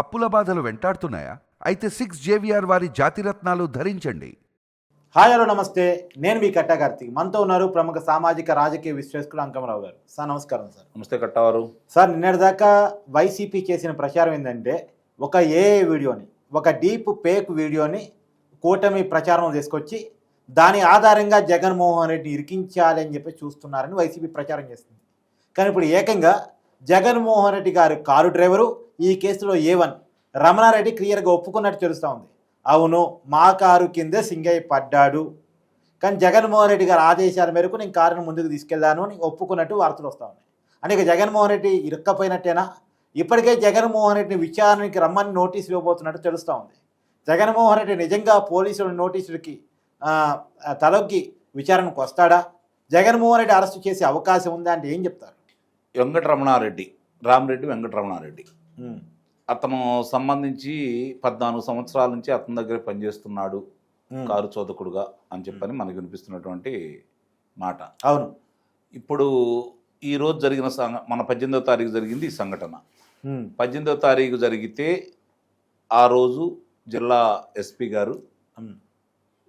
అప్పుల బాధలు వెంటాడుతున్నాయా? అయితే సిక్స్ జేవిఆర్ వారి జాతిరత్నాలు ధరించండి. హాయ్ హలో నమస్తే. నేను మీ కట్టా కార్తీక్. మనతో ఉన్నారు ప్రముఖ సామాజిక రాజకీయ విశ్లేషకులు అంకమరావు గారు. సార్ నమస్కారం సార్. నమస్తే కట్టవారు సార్ నిన్నటిదాకా వైసీపీ చేసిన ప్రచారం ఏంటంటే ఒక ఏఏ వీడియోని ఒక డీప్ పేక్ వీడియోని కూటమి ప్రచారం తీసుకొచ్చి దాని ఆధారంగా జగన్మోహన్ రెడ్డి ఇరికించాలి అని చెప్పి చూస్తున్నారని వైసీపీ ప్రచారం చేస్తుంది కానీ ఇప్పుడు ఏకంగా జగన్మోహన్ రెడ్డి గారు కారు డ్రైవరు ఈ కేసులో ఏ వన్ రమణారెడ్డి క్లియర్గా ఒప్పుకున్నట్టు తెలుస్తూ ఉంది. అవును మా కారు కిందే సింగయ్య పడ్డాడు. కానీ జగన్మోహన్ రెడ్డి గారి ఆదేశాల మేరకు నేను కారును ముందుకు తీసుకెళ్ళాను అని ఒప్పుకున్నట్టు వార్తలు వస్తూ ఉన్నాయి. అంటే ఇక జగన్మోహన్ రెడ్డి ఇరుక్కపోయినట్టేనా? ఇప్పటికే జగన్మోహన్ రెడ్డిని విచారణకి రమ్మని నోటీసులు ఇవ్వబోతున్నట్టు తెలుస్తూ ఉంది. జగన్మోహన్ రెడ్డి నిజంగా పోలీసుల నోటీసులకి తలొగ్గి విచారణకు వస్తాడా? జగన్మోహన్ రెడ్డి అరెస్ట్ చేసే అవకాశం ఉందా అంటే ఏం చెప్తారు? వెంకటరమణారెడ్డి రామరెడ్డి వెంకటరమణారెడ్డి. అతను సంబంధించి పద్నాలుగు సంవత్సరాల నుంచి అతని దగ్గర పనిచేస్తున్నాడు కారు చోదకుడుగా అని చెప్పని మనకు వినిపిస్తున్నటువంటి మాట. అవును. ఇప్పుడు ఈ రోజు జరిగిన సంఘ మన పద్దెనిమిదవ తారీఖు జరిగింది ఈ సంఘటన. ఉమ్. పద్దెనిమిదవ తారీఖు జరిగితే ఆ రోజు జిల్లా ఎస్పీ గారు.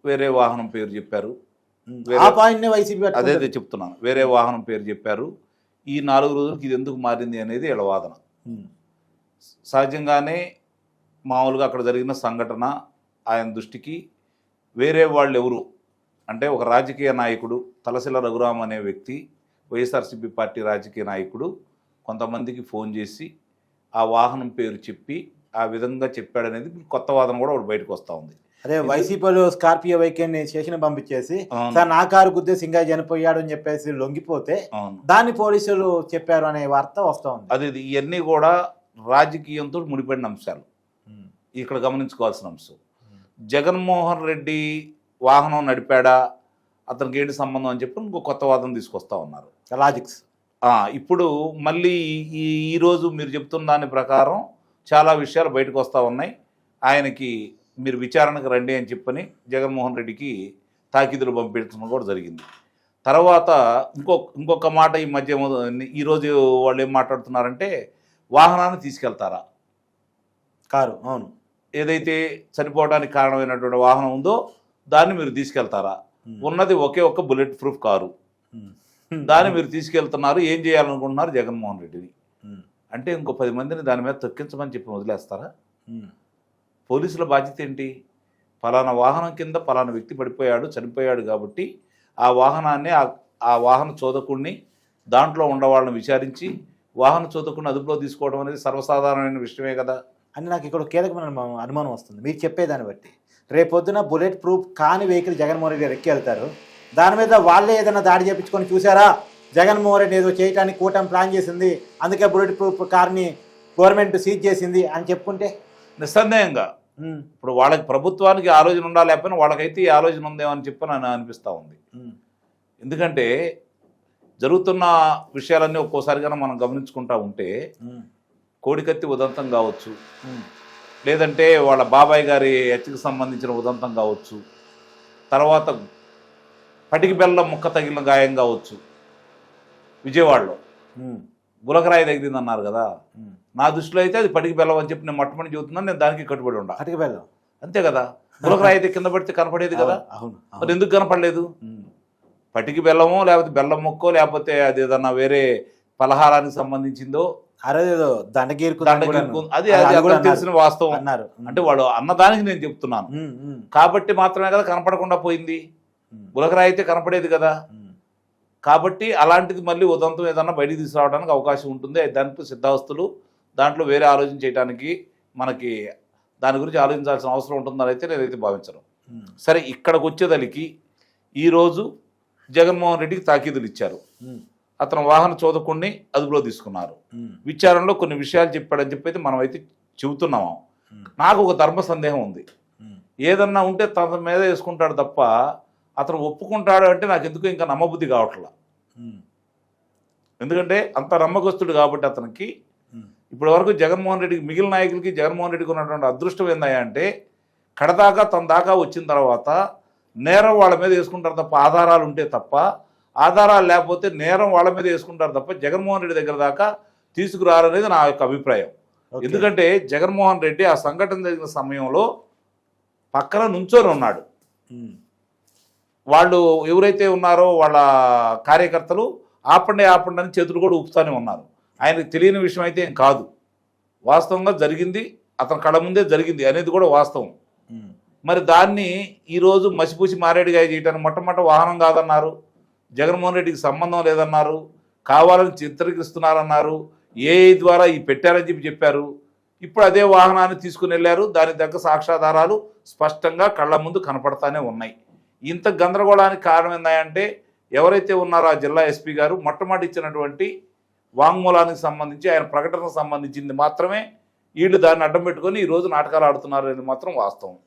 వేరే వాహనం పేరు చెప్పారు. అదే చెప్తున్నాను. వేరే వాహనం పేరు చెప్పారు. ఈ నాలుగు రోజులకి ఇది ఎందుకు మారింది అనేది వీళ్ళ వాదన. ఉమ్. సహజంగానే మామూలుగా అక్కడ జరిగిన సంఘటన ఆయన దృష్టికి వేరే వాళ్ళు ఎవరు అంటే ఒక రాజకీయ నాయకుడు తలసిల రఘురామ్ అనే వ్యక్తి వైఎస్ఆర్సీపీ పార్టీ రాజకీయ నాయకుడు కొంతమందికి ఫోన్ చేసి ఆ వాహనం పేరు చెప్పి ఆ విధంగా చెప్పాడనేది కొత్త వాదన కూడా ఒకటి బయటకు వస్తూ ఉంది. అదే వైసీపీలో స్కార్పియో వెహికల్ని స్టేషన్ పంపించేసి. సార్ నా కారు గుద్దే సింగయ్య చనిపోయాడు అని చెప్పేసి లొంగిపోతే దాన్ని పోలీసులు చెప్పారు అనే వార్త వస్తూ ఉంది. అది ఇవన్నీ కూడా రాజకీయంతో ముడిపడిన అంశాలు. ఇక్కడ గమనించుకోవాల్సిన అంశం. జగన్మోహన్ రెడ్డి వాహనం నడిపాడా? అతనికి ఏంటి సంబంధం అని చెప్పి ఇంకో కొత్త వాదన తీసుకొస్తా ఉన్నారు. లాజిక్స్. ఇప్పుడు మళ్ళీ ఈ ఈరోజు మీరు చెప్తున్న దాని ప్రకారం చాలా విషయాలు బయటకు వస్తూ ఉన్నాయి. ఆయనకి మీరు విచారణకు రండి అని చెప్పని జగన్మోహన్ రెడ్డికి తాకీదులు పంపించడం కూడా జరిగింది. తర్వాత ఇంకో ఇంకొక మాట ఈ మధ్య ఈరోజు వాళ్ళు ఏం మాట్లాడుతున్నారంటే వాహనాన్ని తీసుకెళ్తారా? కారు అవును. ఏదైతే చనిపోవడానికి కారణమైనటువంటి వాహనం ఉందో దాన్ని మీరు తీసుకెళ్తారా? ఉన్నది ఒకే ఒక్క బుల్లెట్ ప్రూఫ్ కారు. దాన్ని మీరు తీసుకెళ్తున్నారు ఏం చేయాలనుకుంటున్నారు జగన్మోహన్ రెడ్డిని? అంటే ఇంకో పది మందిని దాని మీద తొక్కించమని చెప్పి వదిలేస్తారా? పోలీసుల బాధ్యత ఏంటి? ఫలానా వాహనం కింద ఫలానా వ్యక్తి పడిపోయాడు చనిపోయాడు కాబట్టి ఆ వాహనాన్ని ఆ- ఆ వాహన చోదకుడిని దాంట్లో ఉండవాళ్ళని విచారించి వాహన చోదకుడిని అదుపులో తీసుకోవడం అనేది సర్వసాధారణమైన విషయమే కదా. అని నాకు ఇక్కడ కీలకమైన అనుమానం- వస్తుంది. మీరు చెప్పేదాన్ని బట్టి. రేపొద్దున బుల్లెట్ ప్రూఫ్ కాని వెహికల్ జగన్మోహన్ రెడ్డి గారు ఎక్కి వెళ్తారు దాని మీద వాళ్ళే ఏదైనా దాడి చేయించుకొని చూసారా జగన్మోహన్ రెడ్డి ఏదో చేయడానికి కూటమి ప్లాన్ చేసింది. అందుకే బుల్లెట్ ప్రూఫ్ కార్ని గవర్నమెంట్ సీజ్ చేసింది అని చెప్పుకుంటే? నిస్సందేహంగా. ఇప్పుడు వాళ్ళకి ప్రభుత్వానికి ఆలోచన ఉండాలి లేకపోయినా వాళ్ళకైతే ఈ ఆలోచన ఉందేమో అని చెప్పి నన్ను అనిపిస్తూ ఉంది. ఎందుకంటే జరుగుతున్న విషయాలన్నీ ఒక్కోసారి కన్నా మనం గమనించుకుంటా ఉంటే కోడికత్తి ఉదంతం కావచ్చు. లేదంటే వాళ్ళ బాబాయ్ గారి హత్యకు సంబంధించిన ఉదంతం కావచ్చు. తర్వాత పటికి బెల్లం ముక్క తగిలిన గాయం కావచ్చు. విజయవాడలో. గులకరాయి తగిలింది అన్నారు కదా. నా దృష్టిలో అయితే అది పటికి బెల్లం అని చెప్పి నేను మొట్టమొదటి చెబుతున్నాను నేను దానికి కట్టుబడి ఉండా. అటుకు వెళ్దాం అంతే కదా. గులకరాయి అయితే కింద పడితే కనపడేది కదా. అవును మరి ఎందుకు కనపడలేదు? పటికి బెల్లమో లేకపోతే బెల్లం ముక్కో లేకపోతే అది ఏదన్నా వేరే పలహారానికి సంబంధించిందో ఏదో దండగీరుకు అది అది కూడా తెలిసిన వాస్తవం. అన్నారు. అంటే వాడు అన్నదానికి నేను చెప్తున్నాను. కాబట్టి మాత్రమే కదా కనపడకుండా పోయింది. ఉమ్, గులకరాయి అయితే కనపడేది కదా. కాబట్టి అలాంటిది మళ్ళీ ఉదంతం ఏదన్నా బయటికి తీసుకురావడానికి అవకాశం ఉంటుంది. దాంట్లో సిద్ధాస్తులు దాంట్లో వేరే ఆలోచన చేయడానికి మనకి దాని గురించి ఆలోచించాల్సిన అవసరం ఉంటుందని అయితే నేనైతే భావించను. సరే ఇక్కడికి వచ్చేదలికి ఈరోజు జగన్మోహన్ రెడ్డికి తాకీదులు ఇచ్చారు. అతను వాహన చోదకుడిని అదుపులో తీసుకున్నారు. విచారణలో కొన్ని విషయాలు చెప్పాడని చెప్పి మనం అయితే చెబుతున్నాము నాకు ఒక ధర్మ సందేహం ఉంది. ఏదన్నా ఉంటే తన మీద వేసుకుంటాడు తప్ప అతను ఒప్పుకుంటాడు అంటే నాకు ఎందుకు ఇంకా నమ్మబుద్ధి కావట్లా? ఎందుకంటే అంత నమ్మకస్తుడు కాబట్టి అతనికి ఇప్పటి వరకు జగన్మోహన్ రెడ్డికి మిగిలిన నాయకులకి జగన్మోహన్ రెడ్డికి ఉన్నటువంటి అదృష్టం ఏందయ్యా అంటే కడదాకా తన దాకా వచ్చిన తర్వాత నేరం వాళ్ళ మీద వేసుకుంటారు తప్ప ఆధారాలు ఉంటే తప్ప ఆధారాలు లేకపోతే నేరం వాళ్ళ మీద వేసుకుంటారు తప్ప జగన్మోహన్ రెడ్డి దగ్గర దాకా తీసుకురారనేది నా యొక్క అభిప్రాయం. ఎందుకంటే జగన్మోహన్ రెడ్డి ఆ సంఘటన జరిగిన సమయంలో పక్కన నుంచొని ఉన్నాడు. వాళ్ళు ఎవరైతే ఉన్నారో వాళ్ళ కార్యకర్తలు ఆపండి ఆపండి అని చేతులు కూడా ఊపుతానే ఉన్నారు ఆయనకు తెలియని విషయం అయితే ఏం కాదు వాస్తవంగా జరిగింది అతని కళ్ళ ముందే జరిగింది అనేది కూడా వాస్తవం. మరి దాన్ని ఈరోజు మసిపూసి మారేడుగా చేయటానికి మొట్టమొదటి వాహనం కాదన్నారు. జగన్మోహన్ రెడ్డికి సంబంధం లేదన్నారు. కావాలని చిత్రీకరిస్తున్నారన్నారు. ఏఐ ద్వారా ఈ పెట్టారని చెప్పి చెప్పారు. ఇప్పుడు అదే వాహనాన్ని తీసుకుని వెళ్ళారు. దాని దగ్గర సాక్ష్యాధారాలు స్పష్టంగా కళ్ళ ముందు కనపడతానే ఉన్నాయి. ఇంత గందరగోళానికి కారణం ఏందంటే ఎవరైతే ఉన్నారో ఆ జిల్లా ఎస్పీ గారు మొట్టమొదటి ఇచ్చినటువంటి వాంగ్మూలానికి సంబంధించి ఆయన ప్రకటనకు సంబంధించింది మాత్రమే. వీళ్ళు దాన్ని అడ్డం పెట్టుకొని ఈరోజు నాటకాలు ఆడుతున్నారు అనేది మాత్రం వాస్తవం.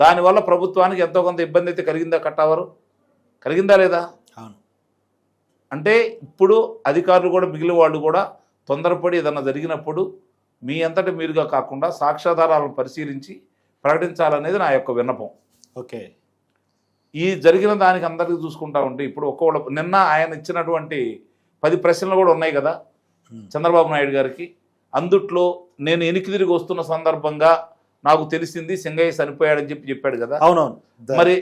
దానివల్ల ప్రభుత్వానికి ఎంతో కొంత ఇబ్బంది అయితే కలిగిందా కట్టావారు? కలిగిందా లేదా? అవును. అంటే ఇప్పుడు అధికారులు కూడా మిగిలిన వాళ్ళు కూడా తొందరపడి ఏదన్నా జరిగినప్పుడు మీ అంతటి మీరుగా కాకుండా సాక్ష్యాధారాలను పరిశీలించి ప్రకటించాలనేది నా యొక్క విన్నపం. ఓకే. ఈ జరిగిన దానికి అందరికీ చూసుకుంటా ఉంటే ఇప్పుడు ఒక్కొక్క నిన్న ఆయన ఇచ్చినటువంటి పది ప్రశ్నలు కూడా ఉన్నాయి కదా. చంద్రబాబు నాయుడు గారికి. అందుట్లో నేను ఎనికి తిరిగి వస్తున్న సందర్భంగా నాకు తెలిసింది సింగయ్య చనిపోయాడని చెప్పి చెప్పాడు కదా. అవునవును. మరి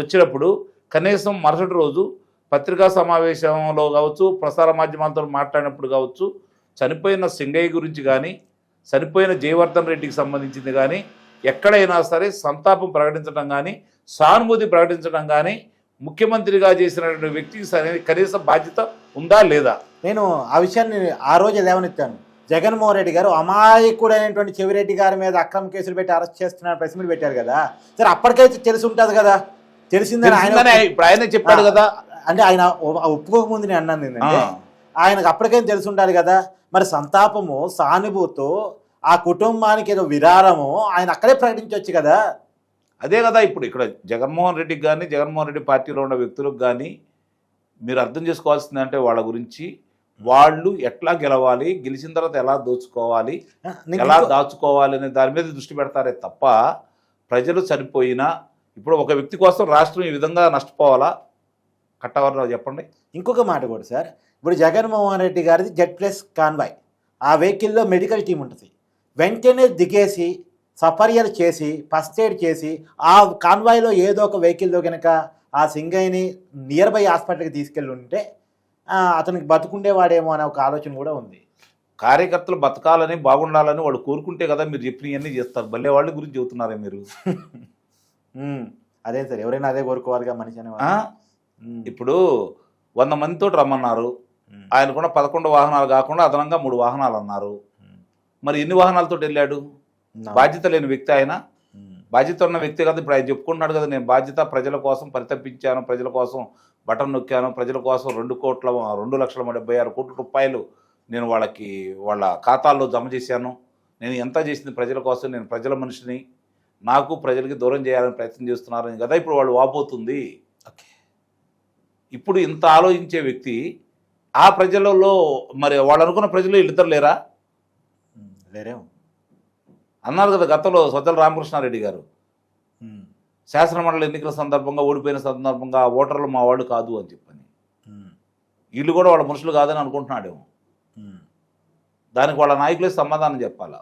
వచ్చినప్పుడు కనీసం మరుసటి రోజు పత్రికా సమావేశంలో కావచ్చు ప్రసార మాధ్యమాలతో మాట్లాడినప్పుడు కావచ్చు చనిపోయిన సింగయ్య గురించి కానీ చనిపోయిన జయవర్ధన్ రెడ్డికి సంబంధించింది కానీ ఎక్కడైనా సరే సంతాపం ప్రకటించడం కానీ సానుభూతి ప్రకటించడం కానీ ముఖ్యమంత్రిగా చేసినటువంటి వ్యక్తికి కనీస బాధ్యత ఉందా లేదా? నేను ఆ విషయాన్ని ఆ రోజు లేవనెత్తాను. జగన్మోహన్ రెడ్డి గారు అమాయకుడైనటువంటి చెవిరెడ్డి గారి మీద అక్రమ కేసులు పెట్టి అరెస్ట్ చేస్తున్నారు ప్రెస్ మీట్ పెట్టారు కదా. సరే అప్పటికైతే తెలిసి ఉంటుంది కదా. తెలిసిందని ఆయన ఇప్పుడు ఆయనే చెప్పాడు కదా. అంటే ఆయన ఒప్పుకోకముందు నేను అన్నాను ఏంటంటే ఆ. ఆయనకు అప్పటికైతే తెలిసి ఉండాలి కదా. మరి సంతాపము సానుభూతో ఆ కుటుంబానికి ఏదో విరారము ఆయన అక్కడే ప్రకటించవచ్చు కదా. అదే కదా ఇప్పుడు ఇక్కడ జగన్మోహన్ రెడ్డికి కానీ జగన్మోహన్ రెడ్డి పార్టీలో ఉన్న వ్యక్తులకు కానీ మీరు అర్థం చేసుకోవాల్సింది అంటే వాళ్ళ గురించి వాళ్ళు ఎట్లా గెలవాలి గెలిచిన తర్వాత ఎలా దోచుకోవాలి ఎలా దాచుకోవాలి అనే దాని మీద దృష్టి పెడతారే తప్ప ప్రజలు చనిపోయినా ఇప్పుడు ఒక వ్యక్తి కోసం రాష్ట్రం ఈ విధంగా నష్టపోవాలా? కట్టవరం చెప్పండి. ఇంకొక మాట కూడా సార్ ఇప్పుడు జగన్మోహన్ రెడ్డి గారిది జెడ్ ప్లస్ కాన్వాయ్. ఆ వెహికల్లో మెడికల్ టీం ఉంటుంది. వెంటనే దిగేసి సఫర్యలు చేసి ఫస్ట్ ఎయిడ్ చేసి ఆ కాన్వాయ్లో ఏదో ఒక వెహికల్లో కనుక ఆ సింగయ్యని నియర్ బై హాస్పిటల్కి తీసుకెళ్ళి ఉంటే అతనికి బతుకుండేవాడేమో అనే ఒక ఆలోచన కూడా ఉంది. కార్యకర్తలు బతకాలని బాగుండాలని వాళ్ళు కోరుకుంటే కదా మీరు చెప్పినవన్నీ చేస్తారు. భలే వాళ్ళ గురించి చెబుతున్నారే మీరు. అదే సార్ ఎవరైనా అదే కోరుకోవాలిగా మనిషి అనే? ఇప్పుడు వంద మందితో రమ్మన్నారు. ఆయనకున్న పదకొండు వాహనాలు కాకుండా అదనంగా మూడు వాహనాలు అన్నారు. మరి ఎన్ని వాహనాలతో వెళ్ళాడు? బాధ్యత లేని వ్యక్తి ఆయన? బాధ్యత ఉన్న వ్యక్తి కదా. ఇప్పుడు ఆయన చెప్పుకుంటున్నాడు కదా నేను బాధ్యత ప్రజల కోసం పరితపించాను ప్రజల కోసం బటన్ నొక్కాను ప్రజల కోసం రెండు కోట్ల రెండు లక్షల డెబ్బై ఆరు కోట్ల రూపాయలు నేను వాళ్ళకి వాళ్ళ ఖాతాల్లో జమ చేశాను. నేను ఎంత చేసింది ప్రజల కోసం నేను ప్రజల మనిషిని నాకు ప్రజలకి దూరం చేయాలని ప్రయత్నం చేస్తున్నారని కదా ఇప్పుడు వాళ్ళు వాపోతుంది. ఓకే. ఇప్పుడు ఇంత ఆలోచించే వ్యక్తి ఆ ప్రజలలో మరి వాళ్ళు అనుకున్న ప్రజలు వీళ్ళిద్దరు లేరా? లేరేమో. అన్నారు కదా గతంలో సజ్జల రామకృష్ణారెడ్డి గారు. శాసనమండలి ఎన్నికల సందర్భంగా ఓడిపోయిన సందర్భంగా ఆ ఓటర్లు మా వాళ్ళు కాదు అని చెప్పని. వీళ్ళు కూడా వాళ్ళ మనుషులు కాదని అనుకుంటున్నాడేమో. దానికి వాళ్ళ నాయకులే సమాధానం చెప్పాలా.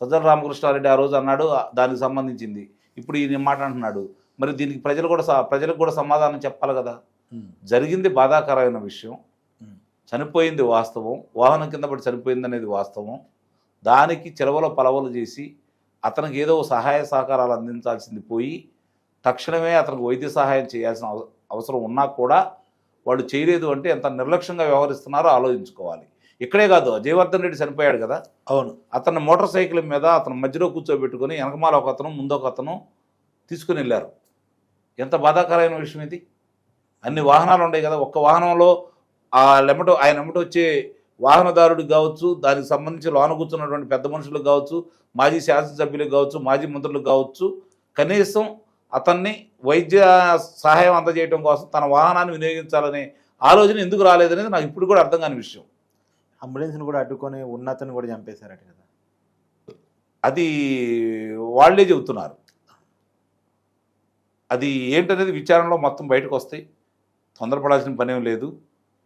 సజ్జల రామకృష్ణారెడ్డి ఆ రోజు అన్నాడు దానికి సంబంధించింది. ఇప్పుడు ఈయన మాట అంటున్నాడు మరి దీనికి ప్రజలు కూడా ప్రజలకు కూడా సమాధానం చెప్పాలి కదా? జరిగింది బాధాకరమైన విషయం. చనిపోయింది వాస్తవం. వాహనం కింద పడి చనిపోయింది అనేది వాస్తవం. దానికి చెలవల పలవలు చేసి అతనికి ఏదో సహాయ సహకారాలు అందించాల్సింది పోయి తక్షణమే అతనికి వైద్య సహాయం చేయాల్సిన అవ- అవసరం ఉన్నా కూడా వాళ్ళు చేయలేదు అంటే ఎంత నిర్లక్ష్యంగా వ్యవహరిస్తున్నారో ఆలోచించుకోవాలి. ఇక్కడే కాదు జయవర్ధన్ రెడ్డి చనిపోయాడు కదా? అవును. అతన్ని మోటార్ సైకిల్ మీద అతను మధ్యలో కూర్చోబెట్టుకొని వెనకమాల ఒక అతను ముందు ఒక అతను తీసుకుని వెళ్ళారు. ఎంత బాధాకరమైన విషయం ఇది. అన్ని వాహనాలు ఉన్నాయి కదా. ఒక్క వాహనంలో ఆ లెమట ఆయన ఎమ్మట వచ్చే వాహనదారుడికి కావచ్చు దానికి సంబంధించి లోన కూర్చున్నటువంటి పెద్ద మనుషులకు కావచ్చు మాజీ శాసనసభ్యులకు కావచ్చు మాజీ మంత్రులకు కావచ్చు కనీసం అతన్ని వైద్య సహాయం అందజేయడం కోసం తన వాహనాన్ని వినియోగించాలనే ఆలోచన ఎందుకు రాలేదనేది నాకు ఇప్పుడు కూడా అర్థం కాని విషయం. అంబులెన్స్ని కూడా అడ్డుకొని ఉన్నతను కూడా చంపేశారట కదా. అది వాళ్ళే చెబుతున్నారు. అది ఏంటనేది విచారణలో మొత్తం బయటకు వస్తాయి. తొందరపడాల్సిన పనేం లేదు.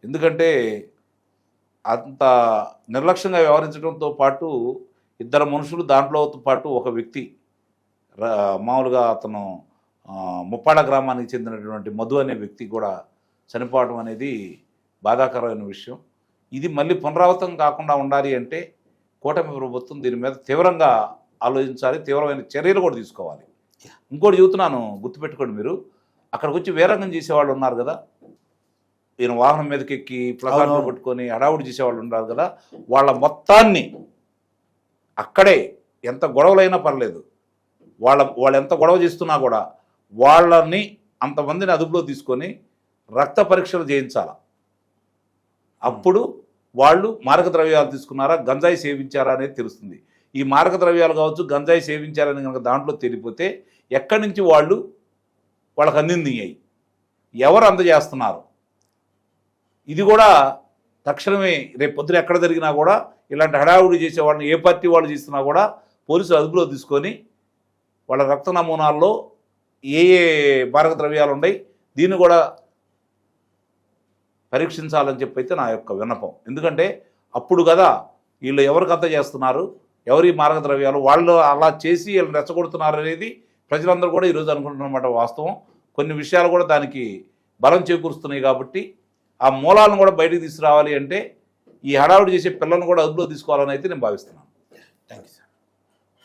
ఎందుకంటే అంత నిర్లక్ష్యంగా వ్యవహరించడంతో పాటు ఇద్దరు మనుషులు దాంట్లో పాటు ఒక వ్యక్తి మామూలుగా అతను ముప్పాడ గ్రామానికి చెందినటువంటి మధు అనే వ్యక్తి కూడా చనిపోవడం అనేది బాధాకరమైన విషయం. ఇది మళ్ళీ పునరావృతం కాకుండా ఉండాలి అంటే కూటమి ప్రభుత్వం దీని మీద తీవ్రంగా ఆలోచించాలి తీవ్రమైన చర్యలు కూడా తీసుకోవాలి. ఇంకోటి చెబుతున్నాను గుర్తుపెట్టుకోండి మీరు. అక్కడికి వచ్చి వేరంగం చేసేవాళ్ళు ఉన్నారు కదా ఈయన వాహనం మీదకి ఎక్కి అవునవును. పట్టుకొని హడావుడి చేసేవాళ్ళు ఉన్నారు కదా వాళ్ళ మొత్తాన్ని అక్కడే ఎంత గొడవలైనా పర్లేదు. వాళ్ళ వాళ్ళు ఎంత గొడవ చేస్తున్నా కూడా వాళ్ళని అంతమందిని అదుపులో తీసుకొని రక్త పరీక్షలు చేయించాల. అప్పుడు వాళ్ళు మారక ద్రవ్యాలు తీసుకున్నారా గంజాయి సేవించారా అనేది తెలుస్తుంది. ఈ మారక ద్రవ్యాలు కావచ్చు గంజాయి సేవించారని కనుక దాంట్లో తెలిపితే ఎక్కడి నుంచి వాళ్ళు వాళ్ళకి అందిందియ్యాయి ఎవరు అందజేస్తున్నారు? ఇది కూడా తక్షణమే రేపు పొద్దున ఎక్కడ జరిగినా కూడా ఇలాంటి హడావుడి చేసే వాళ్ళని ఏ పార్టీ వాళ్ళు చేస్తున్నా కూడా పోలీసులు అదుపులో తీసుకొని వాళ్ళ రక్త నమూనాల్లో ఏ ఏ మారక ద్రవ్యాలు ఉన్నాయి దీన్ని కూడా పరీక్షించాలని చెప్పి అయితే నా యొక్క విన్నపం. ఎందుకంటే అప్పుడు కదా వీళ్ళు ఎవరికి అంత చేస్తున్నారు ఎవరి మారక ద్రవ్యాలు వాళ్ళు అలా చేసి వీళ్ళు రెచ్చగొడుతున్నారు అనేది ప్రజలందరూ కూడా ఈరోజు అనుకుంటున్నమాట వాస్తవం. కొన్ని విషయాలు కూడా దానికి బలం చేకూరుస్తున్నాయి కాబట్టి ఆ మూలాలను కూడా బయటకు తీసుకురావాలి అంటే ఈ హడావుడి చేసే పిల్లలను కూడా అదుపులో తీసుకోవాలని అయితే నేను భావిస్తున్నాను. Thank you